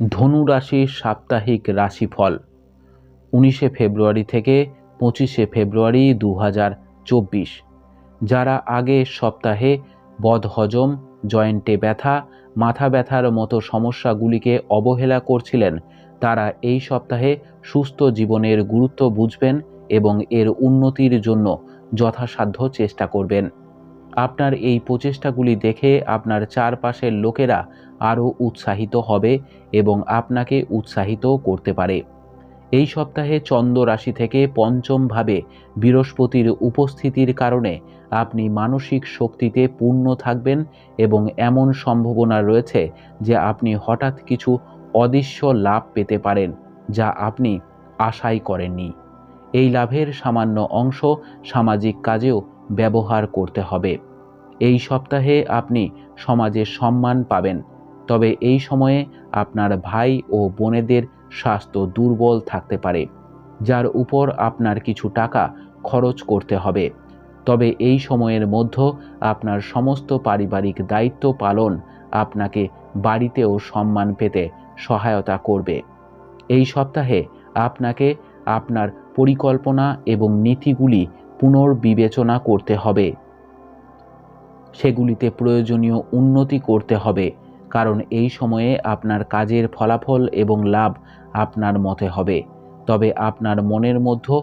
ধনু রাশির সাপ্তাহিক রাশিফল। উনিশে ফেব্রুয়ারি থেকে পঁচিশে ফেব্রুয়ারি দু চব্বিশ। যারা আগের সপ্তাহে বদহজম, জয়েন্টে ব্যথা, মাথা ব্যথার মতো সমস্যাগুলিকে অবহেলা করছিলেন, তারা এই সপ্তাহে সুস্থ জীবনের গুরুত্ব বুঝবেন এবং এর উন্নতির জন্য যথাসাধ্য চেষ্টা করবেন। আপনার এই প্রচেষ্টাগুলি দেখে আপনার চারপাশের লোকেরা আরও উৎসাহিত হবে এবং আপনাকে উৎসাহিত করতে পারে। এই সপ্তাহে চন্দ্র রাশি থেকে পঞ্চমভাবে বৃহস্পতির উপস্থিতির কারণে আপনি মানসিক শক্তিতে পূর্ণ থাকবেন এবং এমন সম্ভাবনা রয়েছে যে আপনি হঠাৎ কিছু অদৃশ্য লাভ পেতে পারেন যা আপনি আশাই করেননি। এই লাভের সামান্য অংশ সামাজিক কাজেও ব্যবহার করতে হবে। এই সপ্তাহে আপনি সমাজে সম্মান পাবেন। তবে এই সময়ে আপনার ভাই ও বোনেদের স্বাস্থ্য দুর্বল থাকতে পারে, যার উপর আপনার কিছু টাকা খরচ করতে হবে। তবে এই সময়ের মধ্যে আপনার সমস্ত পারিবারিক দায়িত্ব পালন আপনাকে বাড়িতেও সম্মান পেতে সহায়তা করবে। এই সপ্তাহে আপনাকে আপনার পরিকল্পনা এবং নীতিগুলি পুনর্বিবেচনা করতে হবে। সেগুলিতে প্রয়োজনীয় উন্নতি করতে হবে, কারণ এই সময়ে আপনার কাজের ফলাফল এবং লাভ আপনার মতে হবে। তবে আপনার মনের মধ্যে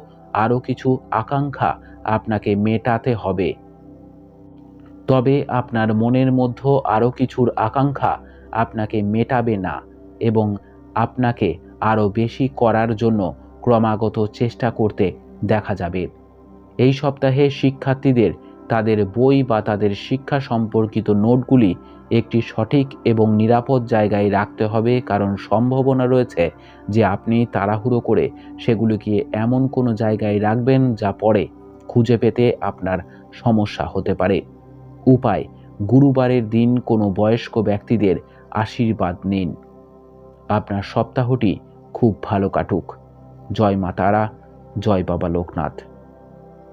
আরও কিছু আকাঙ্ক্ষা আপনাকে মেটাতে হবে। তবে আপনার মনের মধ্যে আরও কিছুর আকাঙ্ক্ষা আপনাকে মেটাবে না এবং আপনাকে আরও বেশি করার জন্য ক্রমাগত চেষ্টা করতে দেখা যাবে। এই সপ্তাহে শিক্ষার্থীদের তাদের বই বা তাদের শিক্ষা সম্পর্কিত নোটগুলি একটি সঠিক এবং নিরাপদ জায়গায় রাখতে হবে, কারণ সম্ভাবনা রয়েছে যে আপনি তাড়াহুড়ো করে সেগুলিকে এমন কোনো জায়গায় রাখবেন যা পরে খুঁজে পেতে আপনার সমস্যা হতে পারে। উপায়, গুরুবারের দিন কোনো বয়স্ক ব্যক্তিদের আশীর্বাদ নিন। আপনার সপ্তাহটি খুব ভালো কাটুক। জয় মা তারা, জয় বাবা লোকনাথ।